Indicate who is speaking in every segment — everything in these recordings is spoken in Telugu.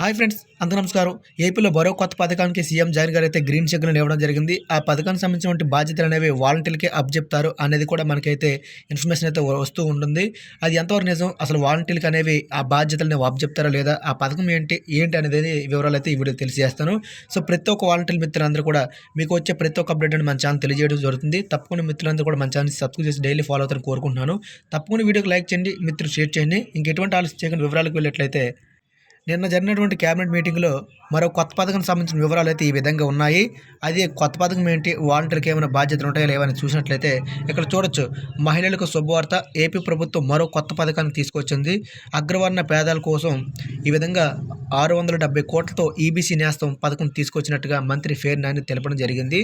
Speaker 1: హాయ్ ఫ్రెండ్స్ అందరూ నమస్కారం. ఏపీలో మరో కొత్త పథకానికి సీఎం జగన్ గారు అయితే గ్రీన్ సిగ్నల్ ఇవ్వడం జరిగింది. ఆ పథకానికి సంబంధించినటువంటి బాధ్యతలు అనేవి వాలంటీర్లకే అప్పచెప్తారు అనేది కూడా మనకైతే ఇన్ఫర్మేషన్ అయితే వస్తూ ఉంటుంది. అది ఎంతవరకు నిజం? అసలు వాలంటీర్లకి అనేవి ఆ బాధ్యతలను అప్పచెప్తారా లేదా? ఆ పథకం ఏంటి? ఏంటి అనేది వివరాలు అయితే ఈ వీడియో తెలియజేస్తాను. సో ప్రతి ఒక్క వాలంటీర్ మిత్రులందరూ కూడా మీకు వచ్చే ప్రతి ఒక్క అప్డేట్ అని మన ఛానల్ తెలియజేయడం జరుగుతుంది. తప్పకుండా మిత్రులందరూ కూడా మన ఛానల్ సబ్స్క్రైబ్ చేసి డైలీ ఫాలో అవుతారని కోరుకుంటున్నాను. తప్పకుండా వీడియోకి లైక్ చేయండి మిత్రులు షేర్ చేయండి. ఇంకెటువంటి ఆలోచన చేయకుండా వివరాలకు వెళ్ళినట్లయితే నిన్న జరిగినటువంటి కేబినెట్ మీటింగ్లో మరో కొత్త పథకం సంబంధించిన వివరాలు అయితే ఈ విధంగా ఉన్నాయి. అది కొత్త పథకం ఏంటి వాలంటీర్కి ఏమైనా బాధ్యతలు ఉంటాయో లేవని చూసినట్లయితే ఇక్కడ చూడొచ్చు. మహిళలకు శుభవార్త ఏపీ ప్రభుత్వం మరో కొత్త పథకాన్ని తీసుకొచ్చింది. అగ్రవర్ణ పేదల కోసం ఈ విధంగా ఆరు వందల డెబ్బై కోట్లతో ఈబీసీ నేస్తం పథకం తీసుకొచ్చినట్టుగా మంత్రి ఫేర్ నాని తెలపడం జరిగింది.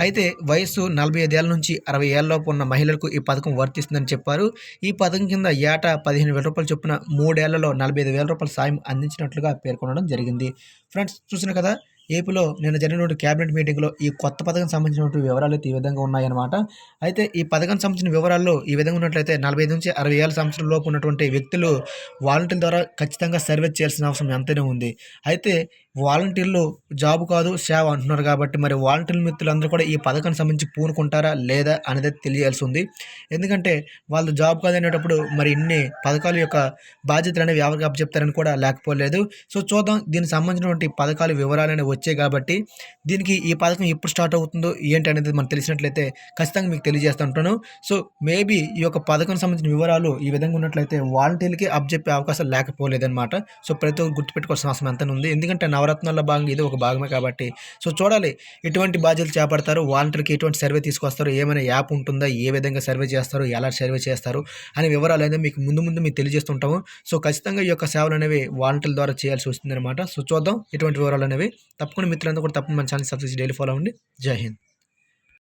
Speaker 1: అయితే వయసు నలభై ఐదేళ్ళ నుంచి అరవై ఏళ్ళలోపు ఉన్న మహిళలకు ఈ పథకం వర్తిస్తుందని చెప్పారు. ఈ పథకం కింద ఏటా పదిహేను వేల రూపాయలు చొప్పున మూడేళ్ళలో నలభై ఐదు వేల రూపాయల సాయం అందించినట్లుగా పేర్కొనడం జరిగింది. ఫ్రెండ్స్ చూసిన కదా ఏపీలో నిన్న జరిగినటువంటి క్యాబినెట్ మీటింగ్లో ఈ కొత్త పథకం సంబంధించినటువంటి వివరాలు అయితే ఈ విధంగా ఉన్నాయన్నమాట. అయితే ఈ పథకం సంబంధించిన వివరాల్లో ఈ విధంగా ఉన్నట్లయితే నలభై ఐదు నుంచి అరవై ఏళ్ళ సంవత్సరం లోపు ఉన్నటువంటి వ్యక్తులు వాలంటీర్ ద్వారా ఖచ్చితంగా సర్వే చేయాల్సిన అవసరం ఎంతైనా ఉంది. అయితే వాలంటీర్లు జాబ్ కాదు సేవ అంటున్నారు కాబట్టి మరి వాలంటీర్ మిత్రులందరూ కూడా ఈ పథకానికి సంబంధించి పూనుకుంటారా లేదా అనేది తెలియాల్సి ఉంది ఎందుకంటే వాళ్ళు జాబ్ కాదు అనేటప్పుడు మరి ఇన్ని పథకాల యొక్క బాధ్యతలు అనేవి ఎవరికి అప్పచెప్తారని కూడా లేకపోలేదు. సో చూద్దాం దీనికి సంబంధించినటువంటి పథకాలు వివరాలు అనేవి వచ్చాయి కాబట్టి దీనికి ఈ పథకం ఎప్పుడు స్టార్ట్ అవుతుందో ఏంటి అనేది మనకు తెలిసినట్లయితే ఖచ్చితంగా మీకు తెలియజేస్తుంటాను సో మేబీ ఈ యొక్క పథకం సంబంధించిన వివరాలు ఈ విధంగా ఉన్నట్లయితే వాలంటీర్లకి అప్పచెప్పే అవకాశం లేకపోలేదన్నమాట. సో ప్రతి ఒక్కరు గుర్తుపెట్టుకోవాల్సిన అవసరం ఎంత ఉంది. ఎందుకంటే నవరత్నాల భాగం ఇది ఒక భాగమే కాబట్టి. సో చూడాలి ఎటువంటి బాధ్యతలు చేపడతారు వాలంటీర్కి ఎటువంటి సర్వే తీసుకొస్తారు ఏమైనా యాప్ ఉంటుందా ఏ విధంగా సర్వే చేస్తారు ఎలా సర్వే చేస్తారు అనే వివరాలు అనేది మీకు ముందు ముందు మీకు తెలియజేస్తుంటాము. సో ఖచ్చితంగా ఈ యొక్క సేవలు అనేవి వాలంటీర్ల ద్వారా చేయాల్సి వస్తుందన్నమాట. సో చూద్దాం ఎటువంటి వివరాలు అనేవి. తప్పకుండా మిత్రులందరూ కూడా తప్పకుండా మన ఛానల్ సబ్స్క్రైబ్ డైలీ ఫాలో అవ్వండి. జై హింద్.